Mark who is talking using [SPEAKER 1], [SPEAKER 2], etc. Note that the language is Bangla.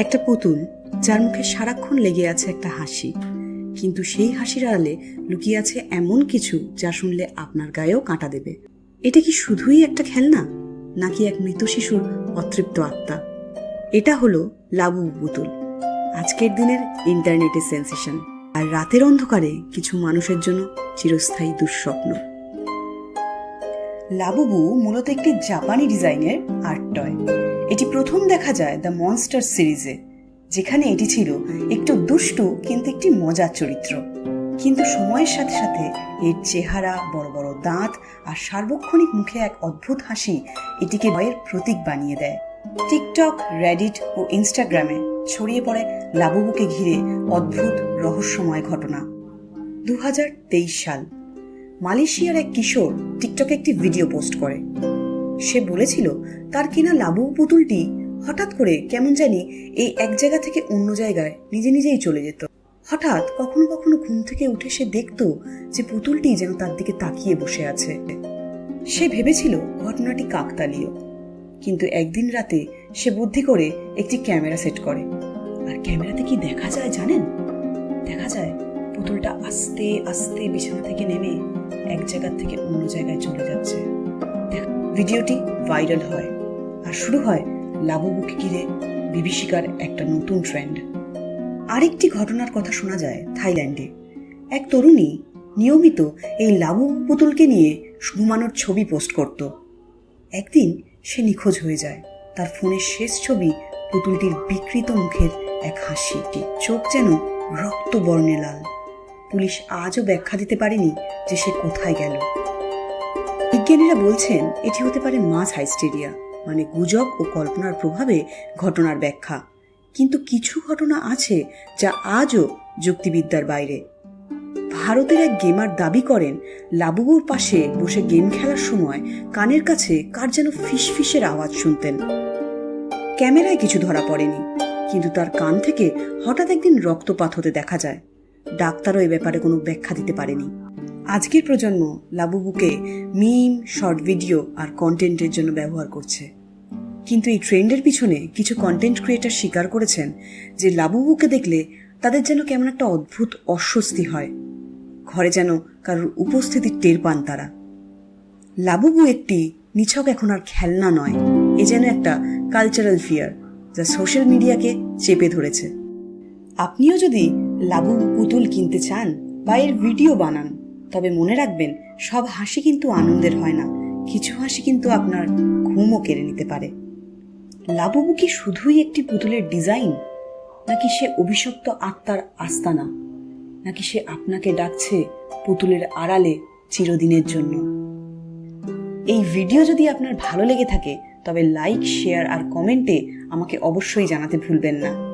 [SPEAKER 1] একটা পুতুল যার মুখে সারাক্ষণ লেগে আছে একটা হাসি। কিন্তু সেই হাসির আড়ালে লুকিয়ে আছে এমন কিছু যা শুনলে আপনার গায়েও কাঁটা দেবে। এটা কি শুধুই একটা খেলনা? নাকি এক মৃত শিশুর অতৃপ্ত আত্মা? এটা হলো লাবু পুতুল। আজকের দিনের ইন্টারনেটের সেন্সেশন। আর রাতের অন্ধকারে কিছু মানুষের জন্য চিরস্থায়ী দুঃস্বপ্ন। লাবুবু মূলত একটি জাপানি ডিজাইনের আর্ট টয়। এটি প্রথম দেখা যায় দ্য মনস্টার সিরিজে, যেখানে এটি ছিল একটু দুষ্টু কিন্তু একটি মজার চরিত্র। কিন্তু সময়ের সাথে সাথে এর চেহারা, বড় বড় দাঁত আর সার্বক্ষণিক মুখে এক অদ্ভুত হাসি এটিকে ভয়ের প্রতীক বানিয়ে দেয়। টিকটক, রেডিট ও ইনস্টাগ্রামে ছড়িয়ে পড়ে লাবুবুকে ঘিরে অদ্ভুত রহস্যময় ঘটনা। দু হাজার তেইশ সাল, মালয়েশিয়ার এক কিশোর টিকটকে একটি ভিডিও পোস্ট করে। সে বলেছিল, তার কেনা লাবু পুতুলটি হঠাৎ করে কেমন জানি এই এক জায়গা থেকে অন্য জায়গায় নিজে নিজেই চলে যেত। হঠাৎ কখনো কখনো ঘুম থেকে উঠে সে দেখতো যে পুতুলটি যেন তার দিকে তাকিয়ে বসে আছে। সে ভেবেছিল ঘটনাটি কাকতালীয়। কিন্তু একদিন রাতে সে বুদ্ধি করে একটি ক্যামেরা সেট করে। আর ক্যামেরাতে কি দেখা যায় জানেন? দেখা যায় পুতুলটা আস্তে আস্তে বিছানা থেকে নেমে এক জায়গা থেকে অন্য জায়গায় চলে যাচ্ছে। ভিডিওটি ভাইরাল হয়। আর শুরু হয় লাবুবুকে ঘিরে বিভীষিকার একটা নতুন ট্রেন্ড আরেকটি ঘটনার কথা শোনা যায় থাইল্যান্ডে। এক তরুণী নিয়মিত এই লাবু পুতুলকে নিয়ে ঘুমানোর ছবি পোস্ট করত। একদিন সে নিখোঁজ হয়ে যায়। তার ফোনের শেষ ছবি পুতুলটির বিকৃত মুখের এক হাসি চোখ যেন রক্ত বর্ণে লাল। পুলিশ আজও ব্যাখ্যা দিতে পারেনি যে সে কোথায় গেল। বিজ্ঞানীরা বলছেন, এটি হতে পারে মাস হাইস্টেরিয়া মানে গুজব ও কল্পনার প্রভাবে ঘটনার ব্যাখ্যা। কিন্তু কিছু ঘটনা আছে যা আজও যুক্তিবিদ্যার বাইরে। ভারতের এক গেমার দাবি করেন লাবুবুর পাশে বসে গেম খেলার সময় কানের কাছে কার যেন ফিসফিসের আওয়াজ শুনতেন। ক্যামেরায় কিছু ধরা পড়েনি, কিন্তু তার কান থেকে হঠাৎ একদিন রক্তপাত হতে দেখা যায়। ডাক্তারও এ ব্যাপারে কোনো ব্যাখ্যা দিতে পারেনি। আজকের প্রজন্ম লাবুবুকে মিম, শর্ট ভিডিও আর কন্টেন্টের জন্য ব্যবহার করছে। কিন্তু এই ট্রেন্ডের পিছনে কিছু কন্টেন্ট ক্রিয়েটার স্বীকার করেছেন যে লাবুবুকে দেখলে তাদের যেন কেমন একটা অদ্ভুত অস্বস্তি হয়। ঘরে যেন কারোর উপস্থিতির টের পান তারা। লাবুবু একটি নিছক এখন আর খেলনা নয়, এ যেন একটা কালচারাল ফিয়ার যা সোশ্যাল মিডিয়াকে চেপে ধরেছে। আপনিও যদি লাবু পুতুল কিনতে চান বা এর ভিডিও বানান তবে মনে রাখবেন, সব হাসি কিন্তু আনন্দের হয় না। কিছু হাসি কিন্তু আপনার ঘুমও কেড়ে নিতে পারে। লাবুবু কি শুধুই একটি পুতুলের ডিজাইন? নাকি সে অভিশপ্ত আত্মার আস্তানা? নাকি সে আপনাকে ডাকছে পুতুলের আড়ালে চিরদিনের জন্য? এই ভিডিও যদি আপনার ভালো লেগে থাকে, তবে লাইক, শেয়ার আর কমেন্টে আমাকে অবশ্যই জানাতে ভুলবেন না।